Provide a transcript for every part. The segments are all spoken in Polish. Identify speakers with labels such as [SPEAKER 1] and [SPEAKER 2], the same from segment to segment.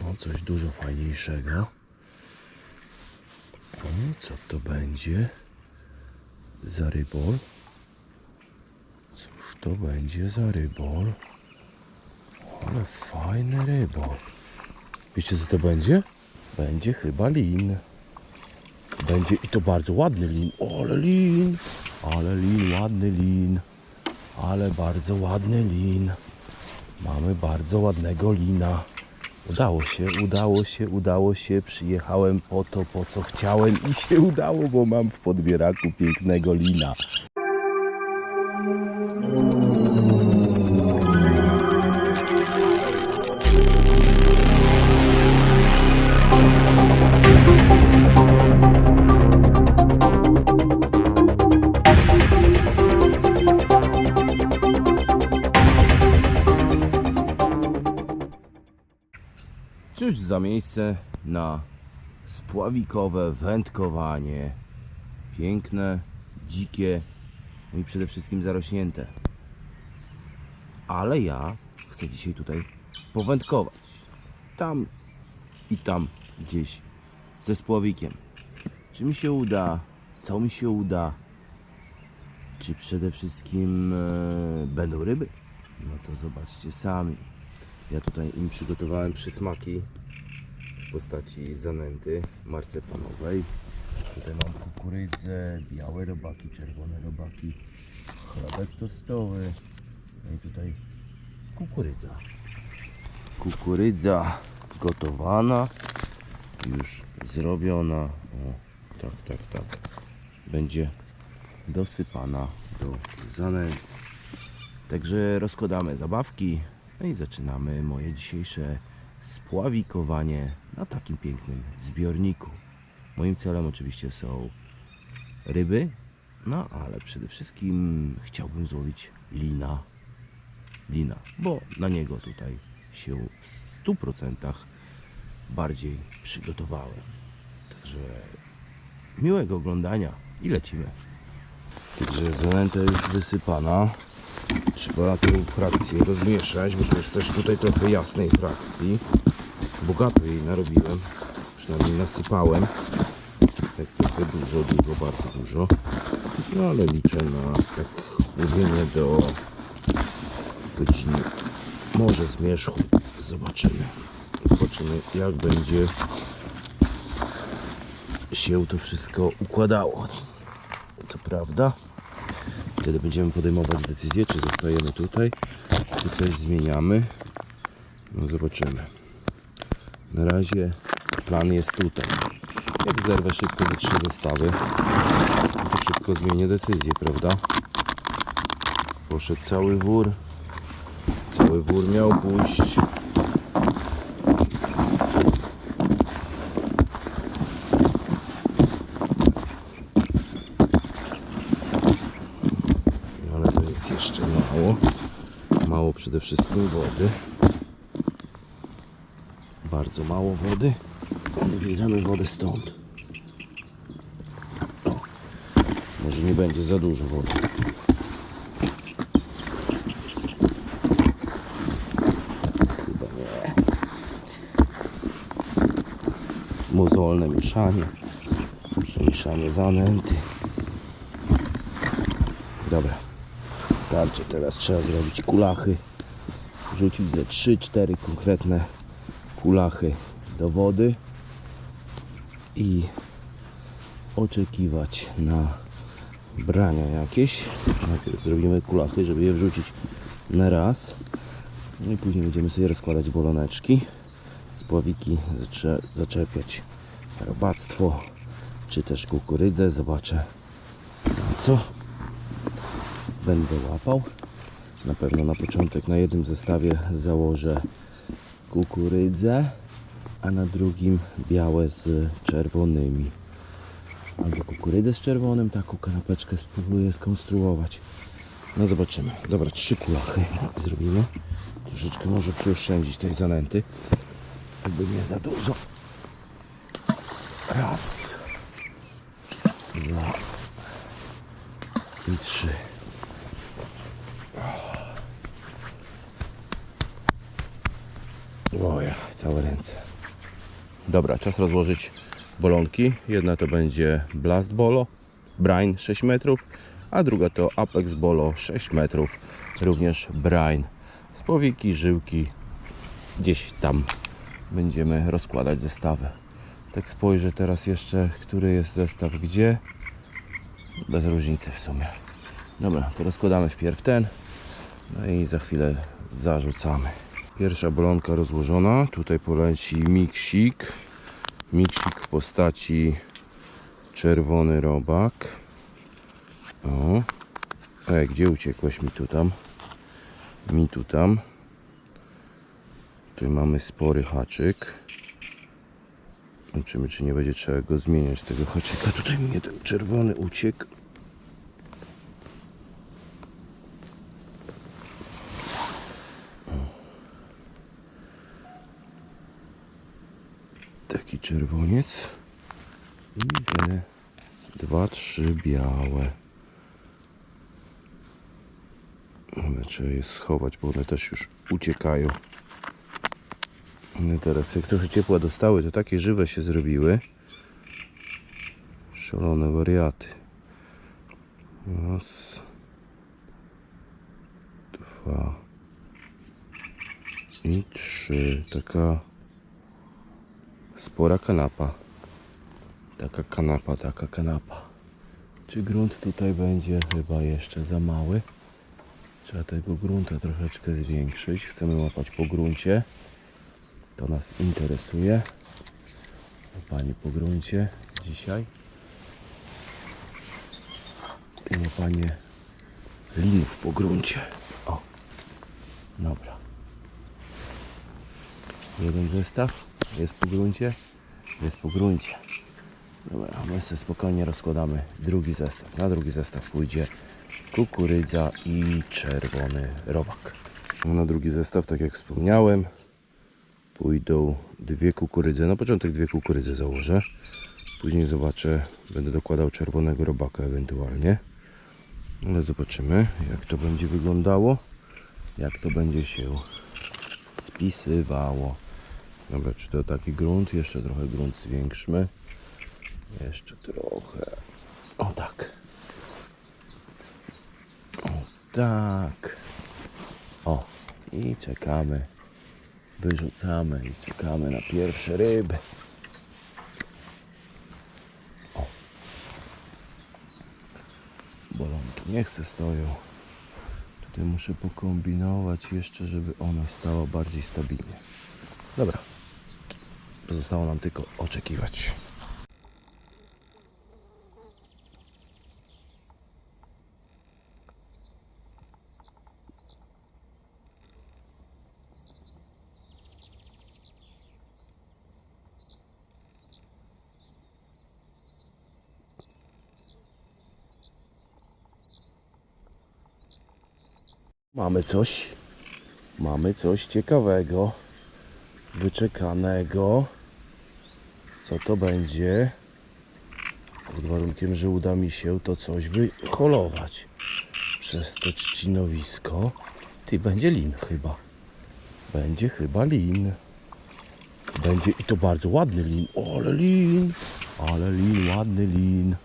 [SPEAKER 1] No coś dużo fajniejszego. Co to będzie? Za rybol? Cóż to będzie za rybol? Ale fajny rybol. Wiecie co to będzie? Będzie chyba lin. Będzie i to bardzo ładny lin. Ale lin! Ale lin, ładny lin. Ale bardzo ładny lin. Mamy bardzo ładnego lina. Udało się, udało się, udało się. Przyjechałem po to, po co chciałem i się udało, bo mam w podbieraku pięknego lina. Miejsce na spławikowe wędkowanie. Piękne, dzikie, no i przede wszystkim zarośnięte. Ale ja chcę dzisiaj tutaj powędkować. Tam i tam gdzieś ze spławikiem. Czy mi się uda? Co mi się uda? Czy przede wszystkim e, będą ryby? No to zobaczcie sami. Ja tutaj im przygotowałem przysmaki w postaci zanęty marcepanowej. Tutaj mam kukurydzę, białe robaki, czerwone robaki, chlebek tostowy. No i tutaj kukurydza. Kukurydza gotowana, już zrobiona. O, tak, tak, tak. Będzie dosypana do zanęty. Także rozkładamy zabawki, no i zaczynamy moje dzisiejsze spławikowanie na takim pięknym zbiorniku. Moim celem oczywiście są ryby, no ale przede wszystkim chciałbym złowić lina. Lina, bo na niego tutaj się w 100% bardziej przygotowałem. Także miłego oglądania i lecimy. Także zanęta już wysypana. Trzeba tą frakcję rozmieszać, bo to jest też tutaj trochę jasnej frakcji. Bogato jej narobiłem, przynajmniej nasypałem. Tak trochę dużo, dużo, bardzo dużo. No ale liczę na tak mówienie do godziny, może zmierzchu. Zobaczymy. Zobaczymy jak będzie się to wszystko układało. Co prawda, Wtedy będziemy podejmować decyzję, czy zostajemy tutaj, czy coś zmieniamy. No zobaczymy. Na razie plan jest tutaj. Jak zerwę szybko te trzy zestawy, to szybko zmienię decyzję, prawda? Poszedł cały wór. Cały wór miał pójść. ale to jest jeszcze mało. Mało przede wszystkim wody. Bardzo mało wody. Bierzemy wodę stąd. Może nie będzie za dużo wody. Chyba nie. Mozolne mieszanie. Przemieszanie zanęty. Dobra. Starczy, teraz trzeba zrobić kulachy. Rzucić ze 3-4 konkretne kulachy do wody i oczekiwać na brania jakieś. Najpierw zrobimy kulachy, żeby je wrzucić na raz. No i później będziemy sobie rozkładać boloneczki. Spławiki zacze zaczepiać robactwo, czy też kukurydzę. Zobaczę na co będę łapał. Na pewno na początek na jednym zestawie założę kukurydzę, a na drugim białe z czerwonymi. Albo kukurydzę z czerwonym, taką kanapeczkę spróbuję skonstruować. No zobaczymy. Dobra, trzy kulachy zrobimy. Troszeczkę może przeoszczędzić tej zanęty. Jakby nie za dużo. Raz. Dwa. I trzy. Oja, całe ręce. Dobra, czas rozłożyć bolonki. Jedna to będzie Blast Bolo, Brine 6 metrów, a druga to Apex Bolo 6 metrów, również Brine. Spowiki, żyłki, gdzieś tam będziemy rozkładać zestawy. Tak spojrzę teraz jeszcze, który jest zestaw gdzie. Bez różnicy w sumie. Dobra, to rozkładamy wpierw ten, no i za chwilę zarzucamy. Pierwsza bolonka rozłożona. Tutaj poleci miksik. Miksik w postaci czerwony robak. O. Ej, gdzie uciekłeś mi tu tam? Mi tu tam. Tu mamy spory haczyk. Zobaczymy, czy nie będzie trzeba go zmieniać, tego haczyka. Tutaj mnie ten czerwony uciekł. Taki czerwoniec. I ze dwa, trzy białe. Ale trzeba je schować, bo one też już uciekają. One teraz, jak trochę ciepła dostały, to takie żywe się zrobiły. Szalone wariaty. Raz. Dwa. I trzy. Taka spora kanapa. Taka kanapa, taka kanapa. Czy grunt tutaj będzie chyba jeszcze za mały? Trzeba tego grunta troszeczkę zwiększyć. Chcemy łapać po gruncie. To nas interesuje. Łapanie po gruncie dzisiaj. Łapanie linów po gruncie. O, dobra. Jeden zestaw jest po gruncie, jest po gruncie. Dobra, my sobie spokojnie rozkładamy drugi zestaw. Na drugi zestaw pójdzie kukurydza i czerwony robak. Na drugi zestaw, tak jak wspomniałem, pójdą dwie kukurydze. Na początek dwie kukurydze założę. Później zobaczę, będę dokładał czerwonego robaka ewentualnie. Ale zobaczymy, jak to będzie wyglądało, jak to będzie się spisywało. Dobra, czy to taki grunt? Jeszcze trochę grunt zwiększmy. Jeszcze trochę. O tak. O tak. O. I czekamy. Wyrzucamy i czekamy na pierwsze ryby. O. Bolonki niech se stoją. Tutaj muszę pokombinować jeszcze, żeby ona stała bardziej stabilnie. Dobra. Pozostało nam tylko oczekiwać. Mamy coś. Mamy coś ciekawego. Wyczekanego. Co to będzie? Pod warunkiem, że uda mi się to coś wyholować przez to trzcinowisko. Ty, będzie lin chyba. Będzie chyba lin. Będzie i to bardzo ładny lin. Ale lin. Ale lin, ładny lin.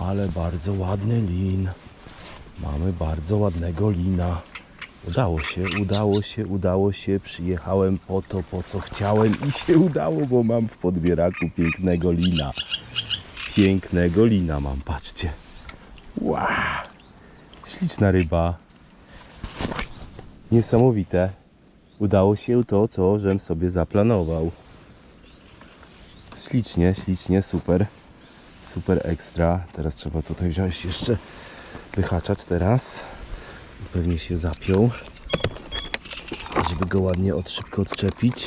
[SPEAKER 1] Ale bardzo ładny lin. Mamy bardzo ładnego lina. Udało się, udało się, udało się. Przyjechałem po to, po co chciałem i się udało, bo mam w podbieraku pięknego lina. Pięknego lina mam, patrzcie. Wow. Śliczna ryba. Niesamowite. Udało się to, co żem sobie zaplanował. Ślicznie, ślicznie, super. Super ekstra. Teraz trzeba tutaj wziąć jeszcze wyhaczacz teraz. Pewnie się zapiął, żeby go ładnie od szybko odczepić.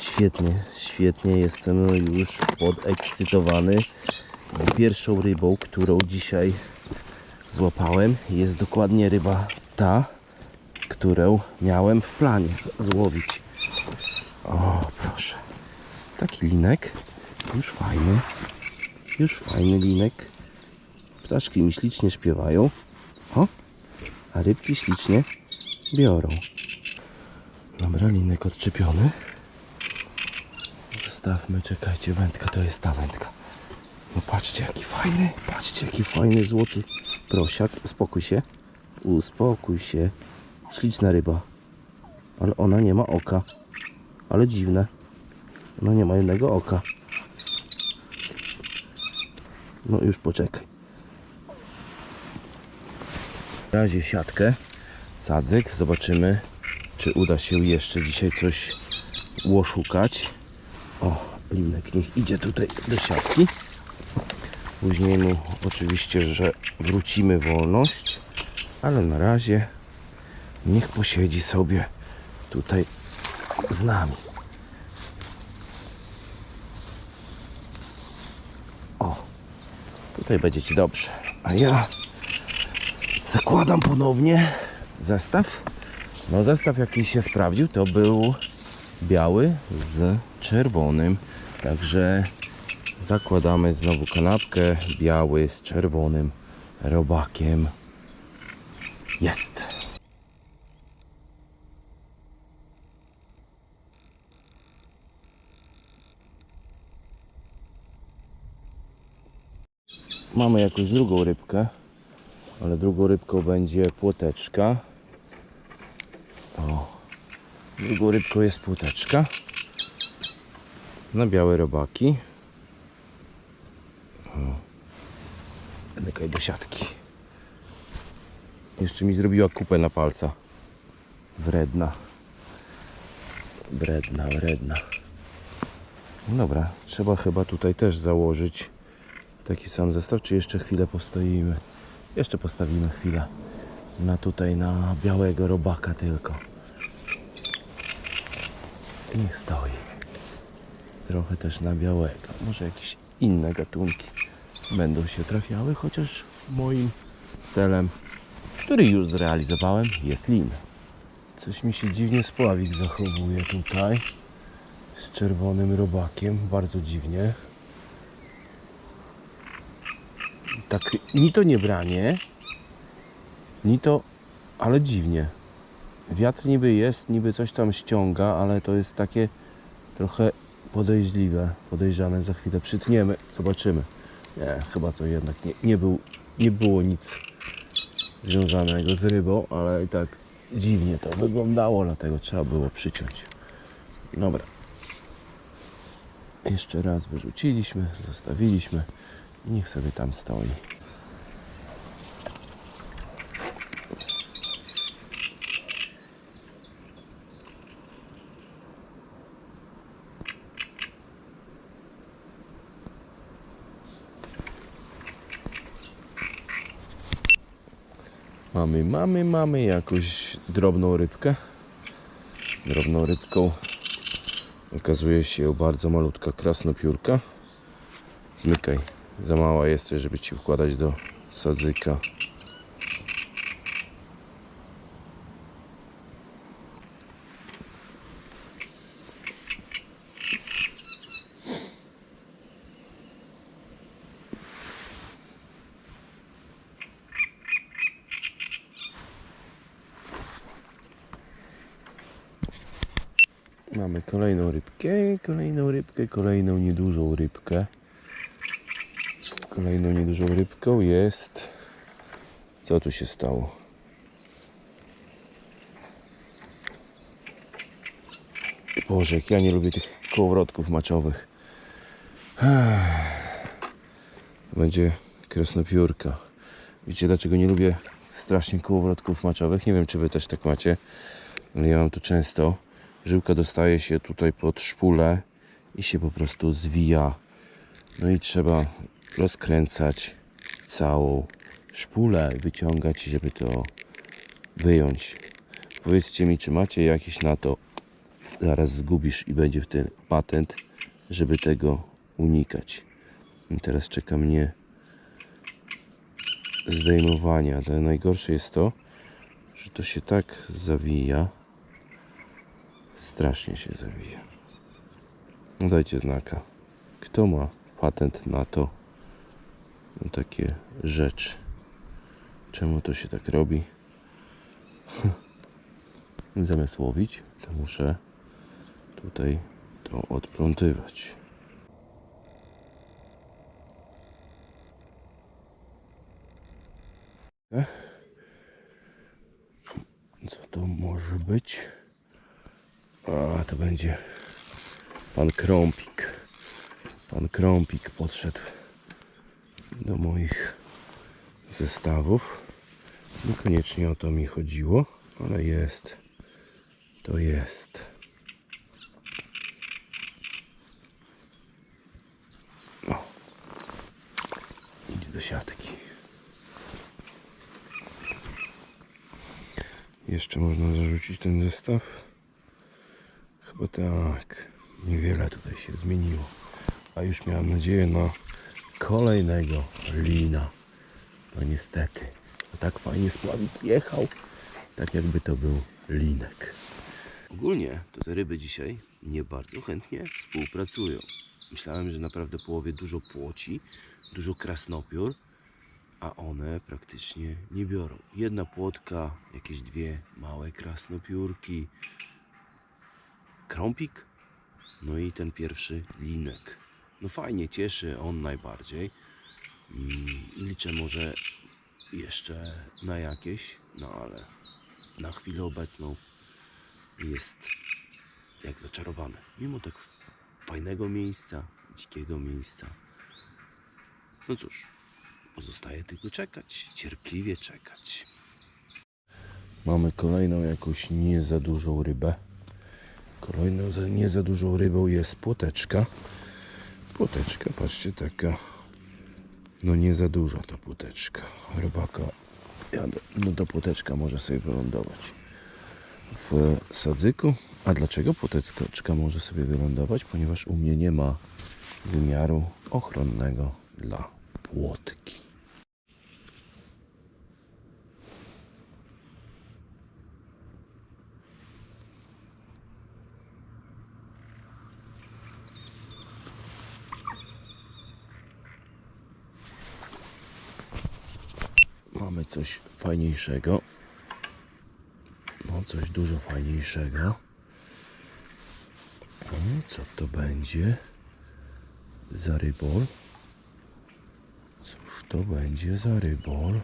[SPEAKER 1] Świetnie, świetnie. Jestem już podekscytowany. Pierwszą rybą, którą dzisiaj złapałem, jest dokładnie ryba ta, którą miałem w planie złowić. O, proszę. Taki linek. Już fajny. Już fajny linek. Ptaszki mi ślicznie śpiewają. A rybki ślicznie biorą. Dobra, linek odczepiony. Zostawmy, czekajcie, wędka to jest ta wędka. No patrzcie jaki fajny, patrzcie jaki fajny złoty prosiak. Uspokój się, uspokój się. Śliczna ryba. Ale ona nie ma oka. Ale dziwne. Ona nie ma jednego oka. No już poczekaj. W razie siatkę, sadzyk, zobaczymy czy uda się jeszcze dzisiaj coś łoszukać. O, linek niech idzie tutaj do siatki. Później mu oczywiście, że wrócimy wolność, ale na razie niech posiedzi sobie tutaj z nami. O, tutaj będzie Ci dobrze. A ja zakładam ponownie zestaw. No zestaw jaki się sprawdził to był biały z czerwonym. Także zakładamy znowu kanapkę biały z czerwonym robakiem. Jest. Mamy jakąś drugą rybkę, ale drugą rybką będzie płoteczka. O, drugą rybką jest płoteczka. Na białe robaki. Dykaj do siatki. Jeszcze mi zrobiła kupę na palca. Wredna. Wredna, wredna. No dobra, trzeba chyba tutaj też założyć taki sam zestaw, czy jeszcze chwilę postoimy? Jeszcze postawimy chwilę na tutaj na białego robaka tylko. Niech stoi. Trochę też na białego. Może jakieś inne gatunki będą się trafiały, chociaż moim celem, który już zrealizowałem, jest lin. Coś mi się dziwnie spławik zachowuje tutaj z czerwonym robakiem, bardzo dziwnie. Tak, ni to nie branie, ni to, ale dziwnie. Wiatr niby jest, niby coś tam ściąga, ale to jest takie trochę podejrzliwe, podejrzane. Za chwilę przytniemy, zobaczymy. Nie, chyba to jednak nie, nie, był, nie było nic związanego z rybą, ale i tak dziwnie to wyglądało, dlatego trzeba było przyciąć. Dobra. Jeszcze raz wyrzuciliśmy, zostawiliśmy i niech sobie tam stoi. Mamy, mamy, mamy jakąś drobną rybkę. Drobną rybką okazuje się bardzo malutka krasnopiórka. Zmykaj. Za mała jesteś, żeby ci wkładać do sadzyka. Mamy kolejną rybkę, kolejną rybkę, kolejną niedużą rybkę. Kolejną niedużą rybką jest. Co tu się stało? Boże, ja nie lubię tych kołowrotków maczowych. Będzie krasnopiórka. Wiecie dlaczego nie lubię strasznie kołowrotków maczowych? Nie wiem czy wy też tak macie, ale ja mam to często. Żyłka dostaje się tutaj pod szpulę i się po prostu zwija. No i trzeba rozkręcać całą szpulę, wyciągać, żeby to wyjąć. Powiedzcie mi, czy macie jakiś na to, zaraz zgubisz i będzie w tym patent, żeby tego unikać. I teraz czeka mnie zdejmowania. Ale najgorsze jest to, że to się tak zawija. Strasznie się zawija. No dajcie znaka. Kto ma patent na to? Takie rzeczy. Czemu to się tak robi? Zamiast łowić, to muszę tutaj to odplątywać. Co to może być? A, to będzie pan Krąpik. Pan Krąpik podszedł do moich zestawów. Niekoniecznie o to mi chodziło, ale jest. To jest. O. Idź do siatki. Jeszcze można zarzucić ten zestaw? Chyba tak. Niewiele tutaj się zmieniło. A już miałem nadzieję na kolejnego lina. No niestety. Tak fajnie spławik jechał. Tak jakby to był linek. Ogólnie to te ryby dzisiaj nie bardzo chętnie współpracują. Myślałem, że naprawdę połowię dużo płoci, dużo krasnopiór, a one praktycznie nie biorą. Jedna płotka, jakieś dwie małe krasnopiórki, krąpik, no i ten pierwszy linek. No fajnie, cieszy on najbardziej. Mm, Liczę może jeszcze na jakieś, no ale na chwilę obecną jest jak zaczarowany. Mimo tak fajnego miejsca, dzikiego miejsca. No cóż, pozostaje tylko czekać, cierpliwie czekać. Mamy kolejną jakąś nie za dużą rybę. Kolejną nie za dużą rybą jest płoteczka. Płoteczka, patrzcie, taka no nie za duża ta płoteczka. Rybaka, no do płoteczka może sobie wylądować w sadzyku. A dlaczego płoteczka może sobie wylądować? Ponieważ u mnie nie ma wymiaru ochronnego dla płotki. Mamy coś fajniejszego. No, coś dużo fajniejszego. Co to będzie za rybol? Cóż to będzie za rybol?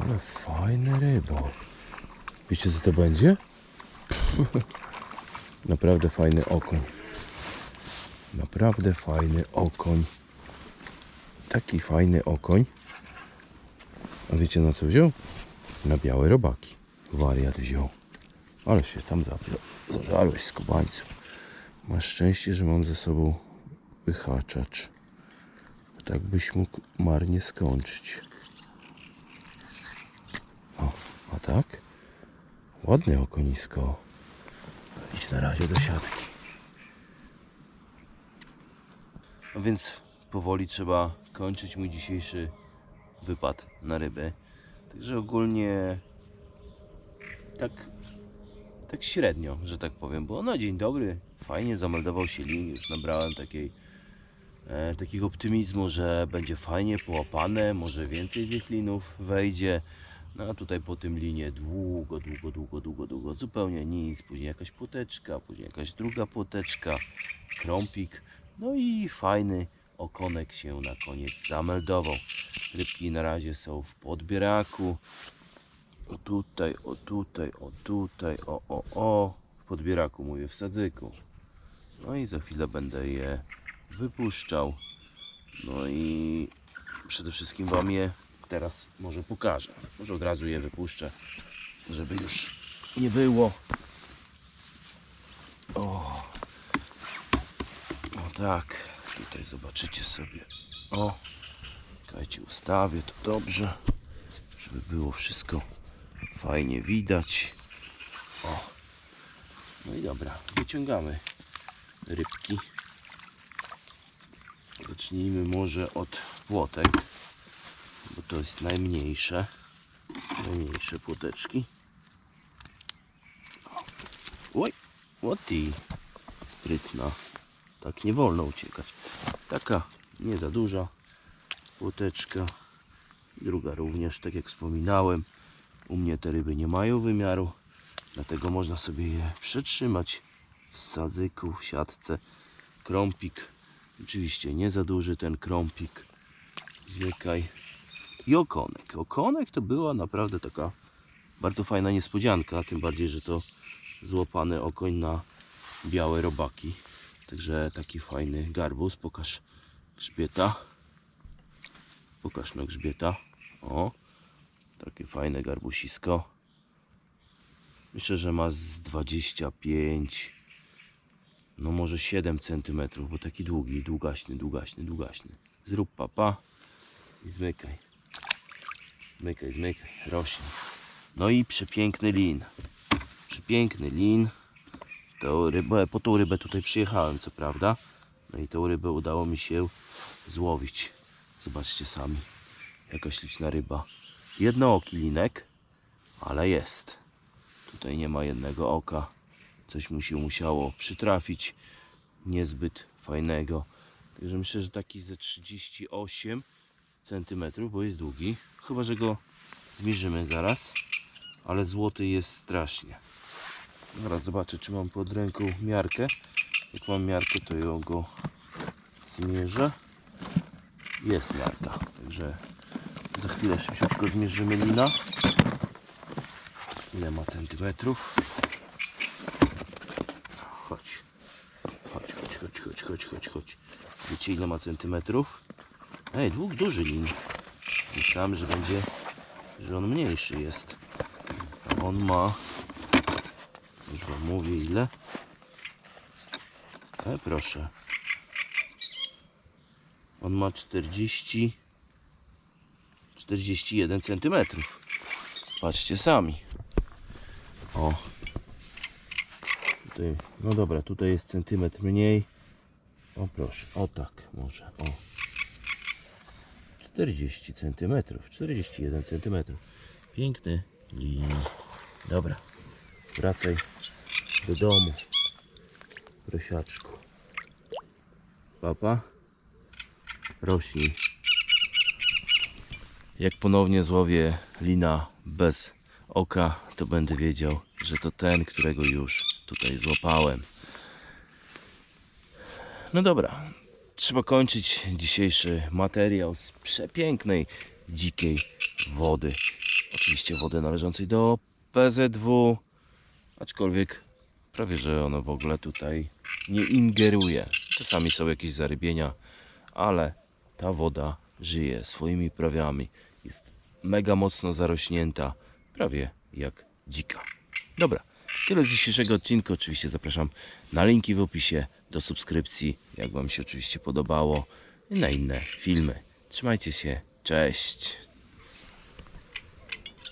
[SPEAKER 1] Ale fajny rybol. Wiecie co to będzie? Naprawdę fajny okoń. Naprawdę fajny okoń. Taki fajny okoń. A wiecie na co wziął? Na białe robaki. Wariat wziął. Ale się tam zapiął. Zażarłeś skubańcu. Masz szczęście, że mam ze sobą wyhaczacz. Tak byś mógł marnie skończyć. O, a tak? Ładne okonisko. Idź na razie do siatki. No więc powoli trzeba kończyć mój dzisiejszy wypad na ryby. Także ogólnie tak, tak średnio, że tak powiem, bo na dzień dobry fajnie zameldował się lin, już nabrałem takiej, e, takiego optymizmu, że będzie fajnie połapane, może więcej tych linów wejdzie. No a tutaj po tym linie długo, długo, długo, długo, długo, zupełnie nic, później jakaś płoteczka, później jakaś druga płoteczka, krąpik, no i fajny okonek się na koniec zameldował. Rybki na razie są w podbieraku. O tutaj, o tutaj, o tutaj, o, o, o. W podbieraku mówię, w sadzyku. No i za chwilę będę je wypuszczał. No i przede wszystkim Wam je teraz może pokażę. Może od razu je wypuszczę, żeby już nie było. O, o tak, tutaj zobaczycie sobie. O, czekajcie, ustawię to dobrze, żeby było wszystko fajnie widać. O, no i dobra, wyciągamy rybki. Zacznijmy może od płotek, bo to jest najmniejsze. Najmniejsze płoteczki. Oj, o ty, sprytna. Tak nie wolno uciekać. Taka nie za duża płoteczka. Druga również, tak jak wspominałem. U mnie te ryby nie mają wymiaru Dlatego można sobie je przetrzymać w sadzyku, w siatce. Krąpik. Oczywiście nie za duży ten krąpik. Zmykaj. I okonek. Okonek to była naprawdę taka bardzo fajna niespodzianka. Tym bardziej, że to złapany okoń na białe robaki. Także taki fajny garbus. Pokaż grzbieta. Pokaż no grzbieta. O, takie fajne garbusisko. Myślę, że ma z 25, no może 7 cm, bo taki długi, długaśny, długaśny, długaśny. Zrób papa i zmykaj. Zmykaj, zmykaj, rośnie. No i przepiękny lin. Przepiękny lin. To rybę, po tą rybę tutaj przyjechałem, co prawda. No i tą rybę udało mi się złowić. Zobaczcie sami, jaka śliczna ryba. Jednooki linek, ale jest. Tutaj nie ma jednego oka. Coś mu się musiało przytrafić. Niezbyt fajnego. Także myślę, że taki ze 38 cm, bo jest długi. Chyba, że go zmierzymy zaraz. Ale złoty jest strasznie. Zaraz zobaczę, czy mam pod ręką miarkę. Jak mam miarkę, to ją go zmierzę. Jest miarka, także za chwilę szybciutko zmierzymy lina. Ile ma centymetrów? Chodź. Chodź, chodź, chodź, chodź, chodź, chodź, chodź. Wiecie ile ma centymetrów? Ej, dług, duży lin. Myślałem, że będzie, że on mniejszy jest. On ma, mówię ile. E, proszę. On ma 40 41 centymetrów. Patrzcie sami. O. Tutaj, no dobra, tutaj jest centymetr mniej. O proszę, o tak może, o. 40 centymetrów, 41 centymetrów. Piękny lin. Dobra, wracaj do domu. Prosiaczku. Papa, rośnij. Jak ponownie złowię lina bez oka, to będę wiedział, że to ten, którego już tutaj złapałem. No dobra, trzeba kończyć dzisiejszy materiał z przepięknej, dzikiej wody. Oczywiście wody należącej do PZW, aczkolwiek prawie, że ono w ogóle tutaj nie ingeruje. Czasami są jakieś zarybienia, ale ta woda żyje swoimi prawiami. Jest mega mocno zarośnięta, prawie jak dzika. Dobra, tyle z dzisiejszego odcinka. Oczywiście zapraszam na linki w opisie do subskrypcji, jak Wam się oczywiście podobało, i na inne filmy. Trzymajcie się, cześć!